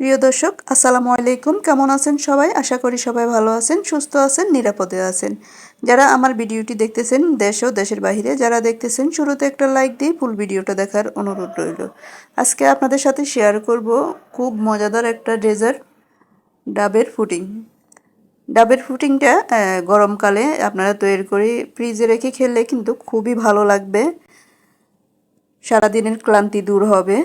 প্রিয় দর্শক, আসসালামু আলাইকুম। কেমন আছেন সবাই? আশা করি সবাই ভালো আছেন, সুস্থ আছেন, নিরাপদে আছেন। যারা আমার ভিডিওটি দেখতেছেন দেশ ও দেশের বাইরে, যারা দেখতেছেন শুরুতে একটা লাইক দিয়ে ফুল ভিডিওটা দেখার অনুরোধ রইল। আজকে আপনাদের সাথে শেয়ার করব খুব মজাদার একটা ডেজার্ট ডাবের ফুটিং ডাবের ফুটিংটা গরমকালে আপনারা তৈরি করে ফ্রিজে রেখে খেলে কিন্তু খুবই ভালো লাগবে। সারাদিনের ক্লান্তি দূর হবে।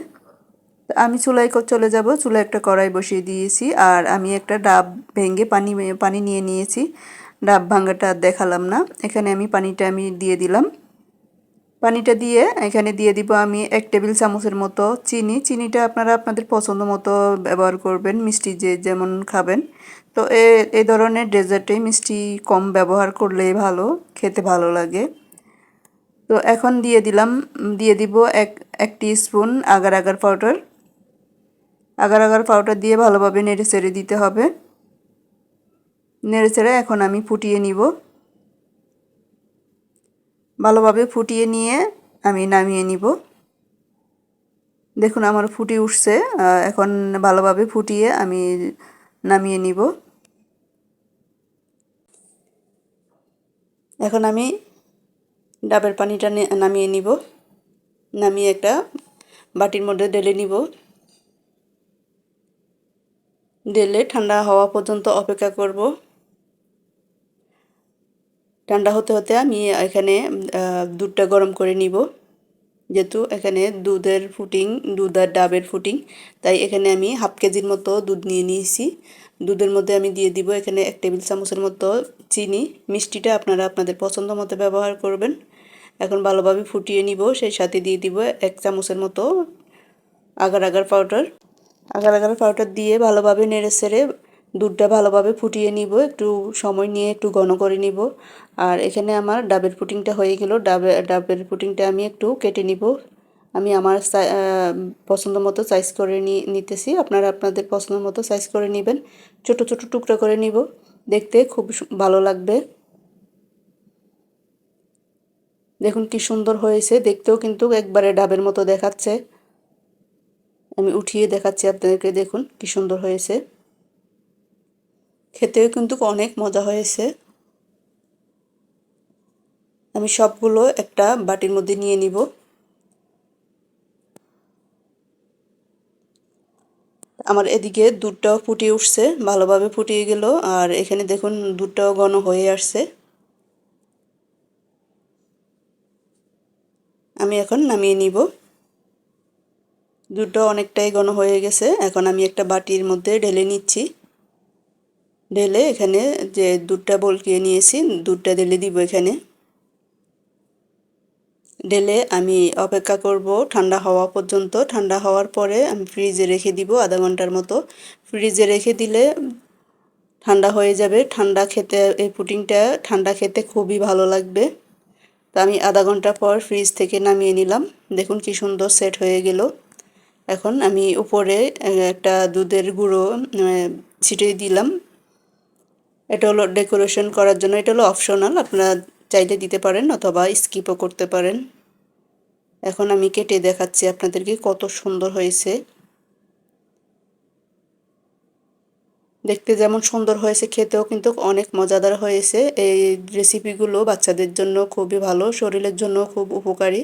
আমি চুলায় চলে যাব, চুলায় একটা কড়াই বসিয়ে দিয়েছি আর আমি একটা ডাব ভেঙে পানি পানি নিয়ে নিয়েছি। ডাব ভাঙ্গাটা দেখালাম না। এখানে আমি পানিটা আমি দিয়ে দিলাম। পানিটা দিয়ে এখানে দিয়ে দিব আমি এক টেবিল চামচের মতো চিনি। চিনিটা আপনারা আপনাদের পছন্দ মতো ব্যবহার করবেন, মিষ্টি যে যেমন খাবেন। তো এ এই ধরনের ডেজার্টে মিষ্টি কম ব্যবহার করলেই ভালো, খেতে ভালো লাগে। তো এখন দিয়ে দিলাম, দিয়ে দিব এক এক spoon agar agar powder. Agar agar powder দিয়ে ভালোভাবে নেড়ে ছেড়ে দিতে হবে। নেড়ে ছেড়ে এখন আমি ফুটিয়ে নিব। ভালোভাবে ফুটিয়ে নিয়ে আমি নামিয়ে নিব। দেখুন আমার ফুটি উঠছে এখন ভালোভাবে ফুটিয়ে আমি নামিয়ে নিব। এখন আমি ডাবের পানিটা নামিয়ে নিব। নামিয়ে একটা বাটির মধ্যে ঢেলে নিব। ঢেলে ঠান্ডা হওয়া পর্যন্ত অপেক্ষা করব। ঠান্ডা হতে হতে আমি এখানে দুধটা গরম করে নিব। যেহেতু এখানে দুধের ফুটিং, দুধ আর ডাবের ফুটিং, তাই এখানে আমি হাফ কেজির মতো দুধ নিয়ে নিয়েছি। দুধের মধ্যে আমি দিয়ে দিব এখানে এক টেবিল চামচের মতো চিনি। মিষ্টিটা আপনারা আপনাদের পছন্দ মতো ব্যবহার করবেন। এখন ভালোভাবে ফুটিয়ে নিব, সেই সাথে দিয়ে দিব এক চামচের মতো agar agar powder. Agar agar powder দিয়ে ভালোভাবে নেড়ে সেড়ে দুধটা ভালোভাবে ফুটিয়ে নিব। একটু সময় নিয়ে একটু ঘন করে নিব। আর এখানে আমার ডাবের পুটিংটা হয়ে গেল। ডাবে, ডাবের পুটিংটা আমি একটু কেটে নিব। আমি আমার পছন্দ মতো সাইজ করে নিতেছি। আপনারা আপনাদের পছন্দ মতো সাইজ করে নেবেন। ছোট ছোট টুকরো করে নিব। দেখতে খুব ভালো লাগবে। দেখুন কি সুন্দর হয়েছে। দেখতেও কিন্তু একবারে ডাবের মতো দেখাচ্ছে। আমি উঠিয়ে দেখাচ্ছি আপনাদেরকে, দেখুন কি সুন্দর হয়েছে। খেতেও কিন্তু অনেক মজা হয়েছে। আমি সবগুলো একটা বাটির মধ্যে নিয়ে নিব। আমার এদিকে দুধটাও ফুটিয়ে উঠছে, ভালোভাবে ফুটিয়ে গেল। আর এখানে দেখুন দুধটাও ঘন হয়ে আসছে। আমি এখন নামিয়ে নিব। দুধটা অনেকটাই ঘন হয়ে গেছে। এখন আমি একটা বাটির মধ্যে ঢেলে নিচ্ছি। ঢেলে এখানে যে দুধটা বলকিয়ে নিয়েছি, দুধটা ঢেলে দিব এখানে। ঢেলে আমি অপেক্ষা করব ঠান্ডা হওয়া পর্যন্ত। ঠান্ডা হওয়ার পরে আমি ফ্রিজে রেখে দিব আধা ঘণ্টার মতো। ফ্রিজে রেখে দিলে ঠান্ডা হয়ে যাবে। ঠান্ডা খেতে, এই পুটিংটা ঠান্ডা খেতে খুবই ভালো লাগবে। তো আমি আধা ঘণ্টা পর ফ্রিজ থেকে নামিয়ে নিলাম। দেখুন কি সুন্দর সেট হয়ে গেল। এখন আমি উপরে একটা দুধের গুঁড়ো ছিটিয়ে দিলাম। এটা হলো ডেকোরেশন করার জন্য, এটা হলো অপশনাল, আপনারা চাইলে দিতে পারেন অথবা স্কিপও করতে পারেন। এখন আমি কেটে দেখাচ্ছি আপনাদেরকে কত সুন্দর হয়েছে। দেখতে যেমন সুন্দর হয়েছে, খেতেও কিন্তু অনেক মজাদার হয়েছে। এই রেসিপিগুলো বাচ্চাদের জন্য খুবই ভালো, শরীরের জন্য খুব উপকারী।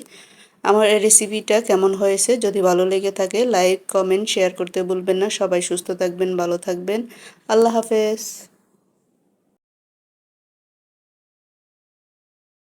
আমার এই রেসিপিটা কেমন হয়েছে? যদি ভালো লেগে থাকে লাইক কমেন্ট শেয়ার করতে ভুলবেন না। সবাই সুস্থ থাকবেন, ভালো থাকবেন। আল্লাহ হাফেজ।